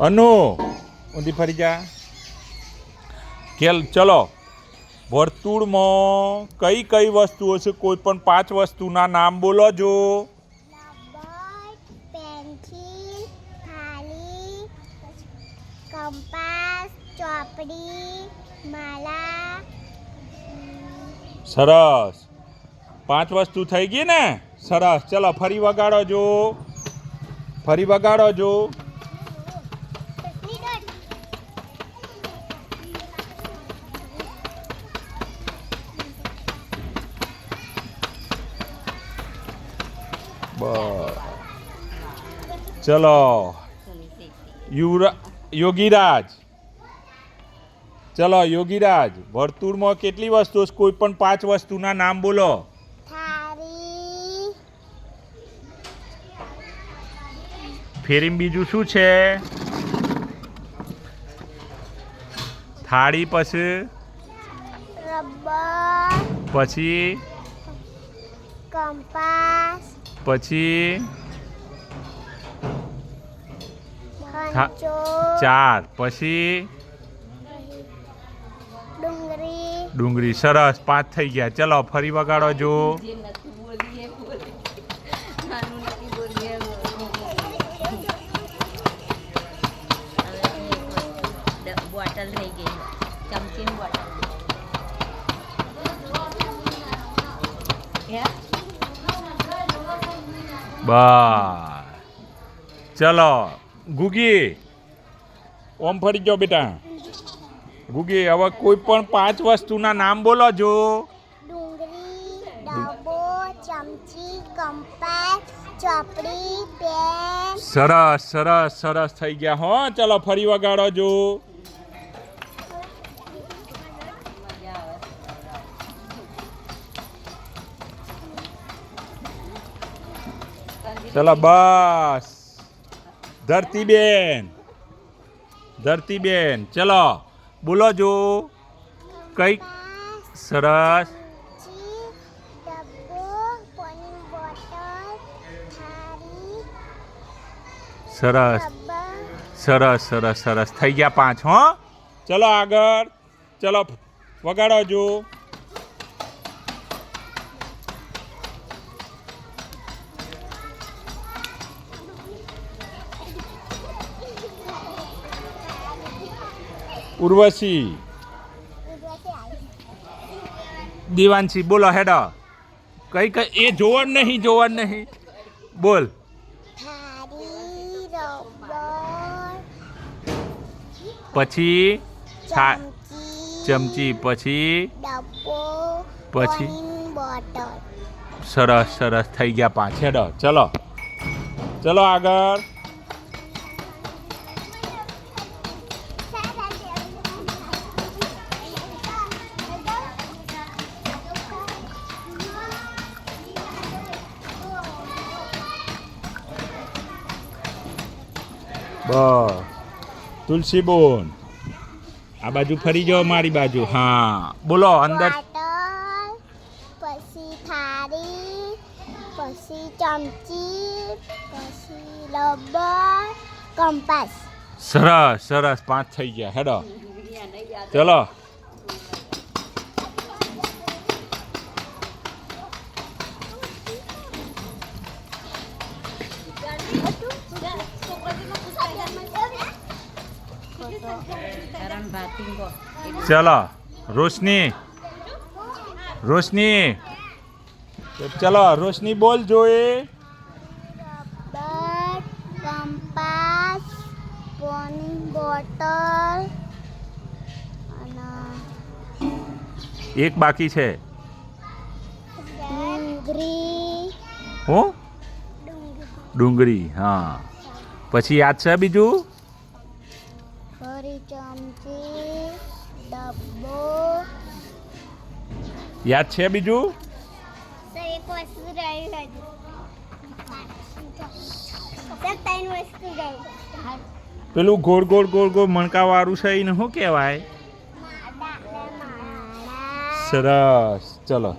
અનુ. ઊંધી ફરી જા. કેલ ચલો. વર્તુળમાં કઈ કઈ વસ્તુઓ છે? કોઈ પણ પાંચ વસ્તુના નામ બોલો જો. કંપાસ ચોપડી માલા. સરસ. પાંચ વસ્તુ થઈ ગઈ ને? સરસ. ચલો ફરી વગાડો જો. ફરી વગાડો જો. બસ. ચલો. યુવરા યોગીરાજ. ચલો યોગીરાજ વર્તુળમાં કેટલી વસ્તુ છે? કોઈ પણ પાંચ વસ્તુના નામ બોલો. ફેરીમ બીજું શું છે? થાળી પછી? પછી? કંપાસ. પછી ચાર. પછી ડુંગળી. સરસ. પાંચ થઈ ગયા. ચલો ફરી વગાડો જો. બોટલ થઈ ગઈ. ચમચીની બોટલ. બસ ચલો ગુગી ઓમ ફરી જાઓ બેટા. ગુગી હવે કોઈ પણ પાંચ વસ્તુના નામ બોલો જો. સરસ સરસ સરસ થઈ ગયા હો. ચલો ફરી વગાડો જો. ચલો, બસ. ધરતીબેન. ધરતીબેન, ચલો, બોલો જો. કઈ કંપાસ સરસ. સરસ. સરસ સરસ સરસ. થઈ ગયા પાંચ, હો. ચલો આગળ. ચલો, વગાડો જો. ઉર્વશી. દિવાનસી બોલો હેડો. કઈ કઈ, એ જોવા નહીં જોવા નહીં. બોલ. પછી ચમચી, પછી? પછી? સરસ સરસ, થઈ ગયા પાંચ. હેડો, ચલો. ચલો આગળ. બસ. તુલસી બોન આ બાજુ ફરી જાઓ મારી બાજુ. હા. બોલો અંદર. પછી થાળી પછી ચમચી પછી રબર કંપાસ. સરસ સરસ. પાંચ થઈ ગયા. હેડો. ચલો. ચલો રોશની રોશની ચલો રોશની બોલ જોઈએ કંપાસ પાણી બોટલ એક બાકી છે ડુંગળી હું ડુંગળી ડુંગળી હા પછી યાદ છે બીજું? ચમચી ડબ્બો. યાદ છે બીજું? સર એક વસ્તુ રહી હજુ વસ્તુ પેલું ગોળ ગોળ ગોળ ગોળ મણકા વાળું છે એને શું કહેવાય? સરસ. ચલો.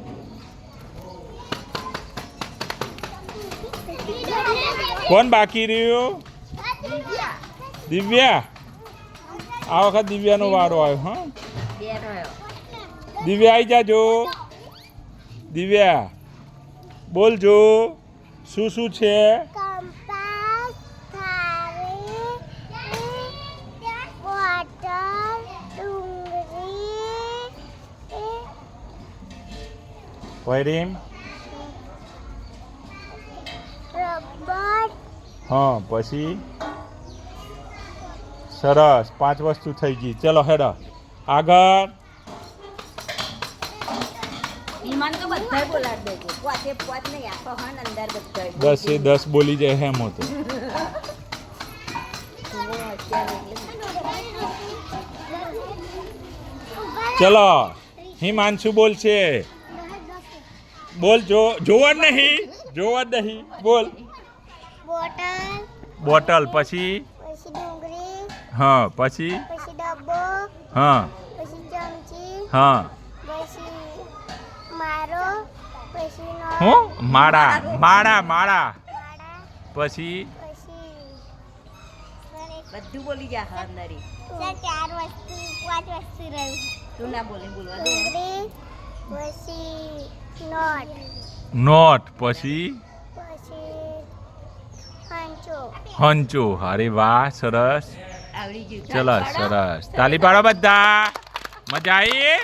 કોણ બાકી રહ્યું? દિવ્યા. આ વખત દિવ્યાનો વારો આવ્યો હા? દિવ્યા આવી જાજો. દિવ્યા બોલજો. શું શું છે? વૈરીમ હા પછી? સરસ પાંચ વસ્તુ થઈ ગઈ. ચલો હેડો. આગળ. દસ તો બધાય બોલાડ દેજો. પોતે પોત નહીં આખો હન અંદર બધાય. દસે બોલી જાય હેમ તો. ચલો હિમાંશુ બોલશે બોલ જો જોવા જ નહીં જોવા જ નહીં. બોલ. બોટલ. બોટલ પછી? હા પછી? પછી ડબ્બો હા. પછી ચમચી હા. પછી મારો પછી હું માળા માળા માળા. પછી પછી? બધું બોલી જા હા અંદર. સર ચાર વસ્તુ પાંચ વસ્તુ રહી. તું ના બોલે બોલવા દે. ડુંગળી પછી નોટ. નોટ પછી? પછી હંચો. હંચો. અરે વાહ સરસ. આવડી ગયું. ચલો સરસ. તાલી પાડો બધા. મજા આવી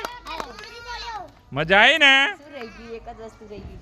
મજા આવી ને? રહી ગયું? એક જ વસ્તુ રહી ગઈ.